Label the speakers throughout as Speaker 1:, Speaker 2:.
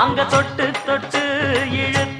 Speaker 1: நாங்க தொட்டு தொட்டு இழுத்து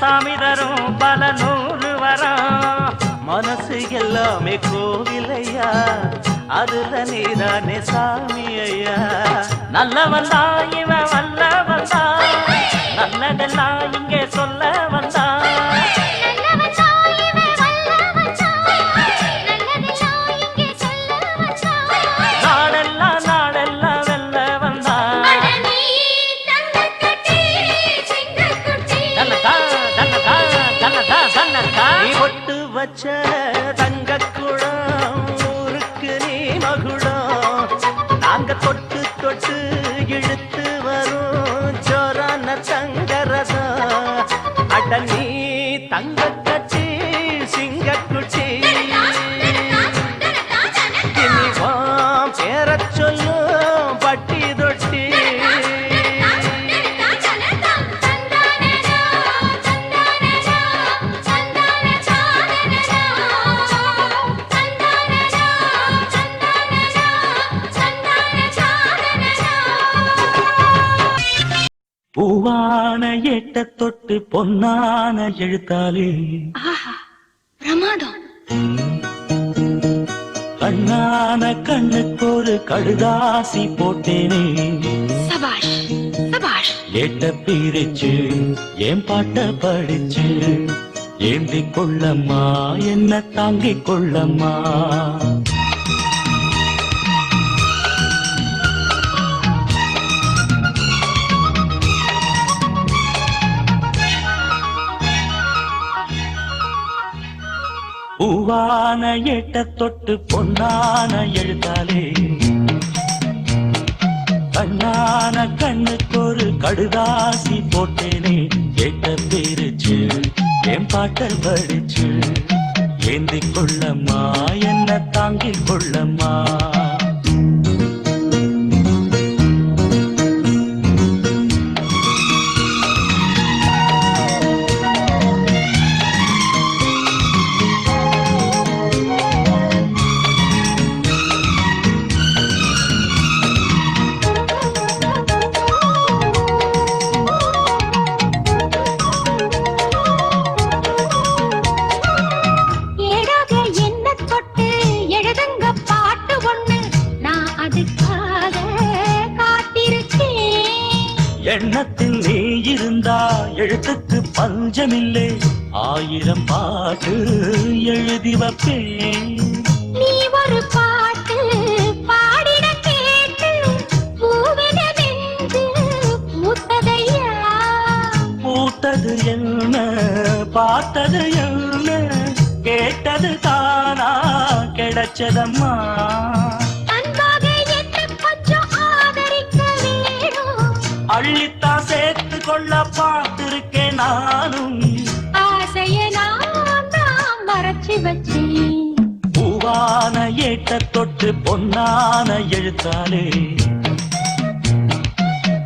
Speaker 1: சாமி தரும் பல நூறு வரும். மனசு எல்லாமே கோவிலையா? அதுல நீதானே சாமி ஐயா. நல்ல வந்தா இவன் வல்ல வந்தா நல்லதெல்லாம் இங்கே சொல்ல வந்தா வச்ச தங்க குடம் ஊருக்கு நீ மகுடம். நாங்க தொட்டு தொட்டு பூவான எட்ட தொட்டு பொன்னான எழுத்தாலே
Speaker 2: பிரமாதம்.
Speaker 1: கண்ணான கண்ணுக்கு ஒரு கடுதாசி போட்டேனே.
Speaker 2: சபாஷ் சபாஷ்.
Speaker 1: ஏட்ட பிரிச்சு ஏன் பாட்ட படிச்சு? ஏந்தி கொள்ளம்மா என்ன தாங்கிக் கொள்ளம்மா? பொன்னான எட்ட தொட்டு பொன்னான எழுத்தாலே. கண்ணான கண்ணுக்கு ஒரு கடுதாசி போட்டேனே கேட்ட பேருச்சு என் பாட்டல் படிச்சு ஏந்தி கொள்ளம்மா என்ன தாங்கிக் கொள்ளம்மா. பஞ்சமில்லை. ஆயிரம் பாட்டு எழுதி வைப்பேன்.
Speaker 2: நீ ஒரு பாட்டு பாடிட கேட்டு பூத்ததையா
Speaker 1: பூத்தது என்ன பார்த்தது என்ன கேட்டது தானா கிடைச்சதம்மா? சேர்த்து கொள்ள பார்த்திருக்கேன் நானும்.
Speaker 2: ஆசைய நான் தான் மறைச்சு வச்சேன்.
Speaker 1: பூவான ஏட்ட தொட்டு பொன்னான எழுத்தாலே.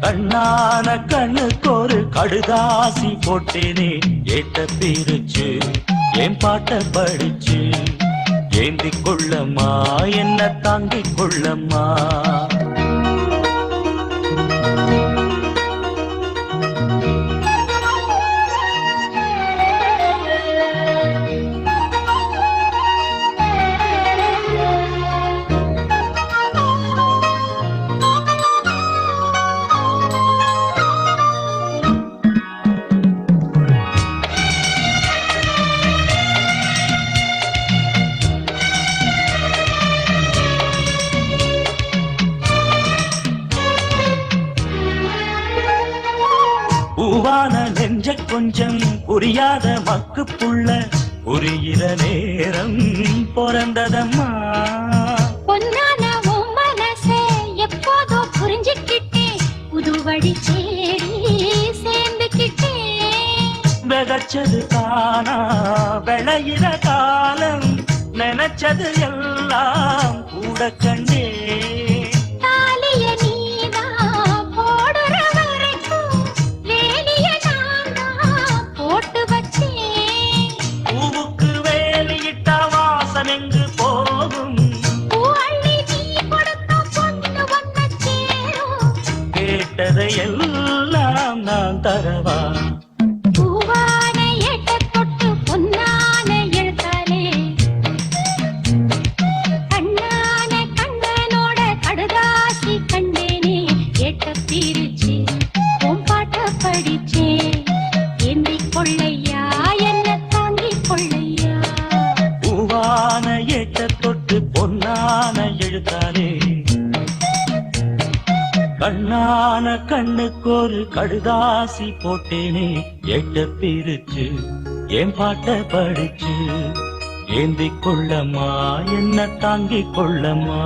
Speaker 1: கண்ணான கண்ணுக்கு ஒரு கடுதாசி போட்டேனே. ஏட்ட பிரிச்சு என் பாட்ட படிச்சு? ஏந்திக் கொள்ளம்மா என்ன தாங்கிக் கொள்ளம்மா? நெஞ்ச கொஞ்சம் புரியாத மக்கு புள்ள புரியிற நேரம் பிறந்ததம்மா.
Speaker 2: பொன்னான உன் மனசே எப்போதோ புரிஞ்சுக்கிட்டேன் புது வழி தேடி சேர்ந்துக்கிட்டேன்.
Speaker 1: விதைச்சது தானா விளையிற காலம் நினைச்சது எல்லாம் கூட கண்டே.
Speaker 2: நான்
Speaker 1: தரவா? கழுதாசி கடுதாசி போட்டேனே எட்ட பிரிச்சு என் பாட்ட படிச்சு ஏந்திக் கொள்ளம்மா என்ன தாங்கிக் கொள்ளம்மா